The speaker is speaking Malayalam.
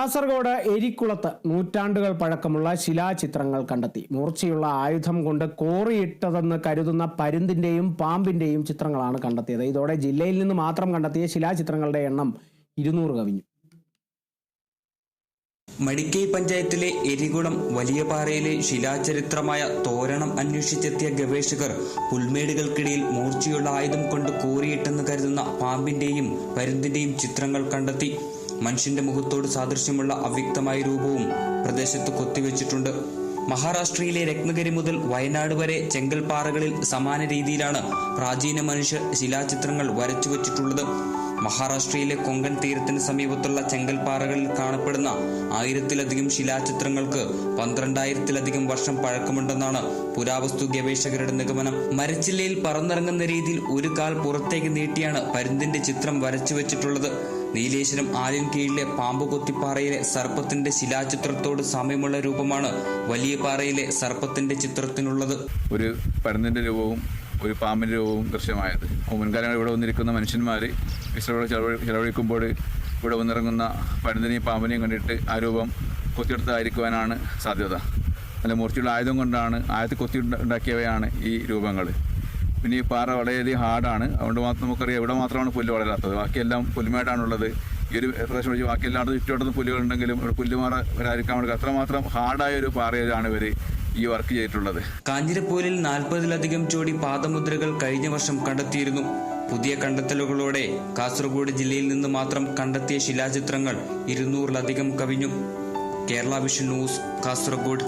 കാസർഗോഡ് എരിക്കുളത്ത് നൂറ്റാണ്ടുകൾ പഴക്കമുള്ള ശിലാചിത്രങ്ങൾ കണ്ടെത്തി. മൂർച്ചയുള്ള ആയുധം കൊണ്ട് കോറിയിട്ടതെന്ന് കരുതുന്ന പരുന്തിന്റെയും പാമ്പിന്റെയും ചിത്രങ്ങളാണ് കണ്ടെത്തിയത്. ഇതോടെ ജില്ലയിൽ നിന്ന് മാത്രം കണ്ടെത്തിയ ശിലാചിത്രങ്ങളുടെ എണ്ണം ഇരുന്നൂറ് കവിഞ്ഞു. മടിക്കൈ പഞ്ചായത്തിലെ എരികുളം വലിയപാറയിലെ ശിലാചരിത്രമായ തോരണം അന്വേഷിച്ചെത്തിയ ഗവേഷകർ പുൽമേടുകൾക്കിടയിൽ മൂർച്ചയുള്ള ആയുധം കൊണ്ട് കോറിയിട്ടെന്ന് കരുതുന്ന പാമ്പിന്റെയും പരുന്തിന്റെയും ചിത്രങ്ങൾ കണ്ടെത്തി. മനുഷ്യന്റെ മുഖത്തോട് സാദൃശ്യമുള്ള അവ്യക്തമായ രൂപവും പ്രദേശത്ത് കൊത്തിവെച്ചിട്ടുണ്ട്. മഹാരാഷ്ട്രയിലെ രത്നഗിരി മുതൽ വയനാട് വരെ ചെങ്കൽപ്പാറകളിൽ സമാന രീതിയിലാണ് പ്രാചീന മനുഷ്യർ ശിലാചിത്രങ്ങൾ വരച്ചു വച്ചിട്ടുള്ളത്. മഹാരാഷ്ട്രയിലെ കൊങ്കൺ തീരത്തിന് സമീപത്തുള്ള ചെങ്കൽപ്പാറകളിൽ കാണപ്പെടുന്ന ആയിരത്തിലധികം ശിലാചിത്രങ്ങൾക്ക് പന്ത്രണ്ടായിരത്തിലധികം വർഷം പഴക്കമുണ്ടെന്നാണ് പുരാവസ്തു ഗവേഷകരുടെ നിഗമനം. മരച്ചില്ലയിൽ പറന്നിറങ്ങുന്ന രീതിയിൽ ഒരു കാൽ പുറത്തേക്ക് നീട്ടിയാണ് പരുന്തിന്റെ ചിത്രം വരച്ചു വെച്ചിട്ടുള്ളത്. നീലേശ്വരം ആലിൻ കീഴിലെ പാമ്പ് കൊത്തിപ്പാറയിലെ സർപ്പത്തിന്റെ ശിലാചിത്രത്തോട് സാമ്യമുള്ള രൂപമാണ് വലിയ പാറയിലെ സർപ്പത്തിന്റെ ചിത്രത്തിനുള്ളത്. ഒരു പരുന്നിന്റെ രൂപവും ഒരു പാമ്പിന്റെ രൂപവും ദൃശ്യമായത്. മുൻകാലങ്ങൾ ഇവിടെ വന്നിരിക്കുന്ന മനുഷ്യന്മാർ ചെലവഴി ചെലവഴിക്കുമ്പോൾ ഇവിടെ വന്നിറങ്ങുന്ന പരുന്നിനെയും പാമ്പിനെയും കണ്ടിട്ട് ആ രൂപം കൊത്തിയെടുത്തതായിരിക്കുവാനാണ് സാധ്യത. നല്ല മൂർച്ചയുള്ള ആയുധം കൊണ്ടാണ് ആയത്തിൽ കൊത്തി ഉണ്ടാക്കിയവയാണ് ഈ രൂപങ്ങൾ പിന്നെ ഈ പാറ വളരെയധികം ഹാർഡാണ്. അതുകൊണ്ട് മാത്രം നമുക്കറിയാം ഇവിടെ മാത്രമാണ് പുല്ല് വളരാത്തത്. ബാക്കിയെല്ലാം പുല്ലുമേടാണുള്ളത്. ഈ ഒരു പ്രദേശം ഒഴിച്ച് ബാക്കി എല്ലായിടത്തും ചുറ്റുവട്ടത്തും പുല്ലുകളുണ്ടെങ്കിലും ഇവിടെ പുല്ലുമാറ വരാതിരിക്കാൻ വേണ്ടി അത്രമാത്രം ഹാർഡായ ഒരു പാറയിലാണ് ഇവർ ഈ വർക്ക് ചെയ്തിട്ടുള്ളത്. കാഞ്ഞിരപ്പൂരിൽ നാൽപ്പതിലധികം ജോഡി പാദമുദ്രകൾ കഴിഞ്ഞ വർഷം കണ്ടെത്തിയിരുന്നു. പുതിയ കണ്ടെത്തലുകളോടെ കാസർഗോഡ് ജില്ലയിൽ നിന്ന് മാത്രം കണ്ടെത്തിയ ശിലാചിത്രങ്ങൾ ഇരുന്നൂറിലധികം കവിഞ്ഞു. Kerala vision news Kasaragod.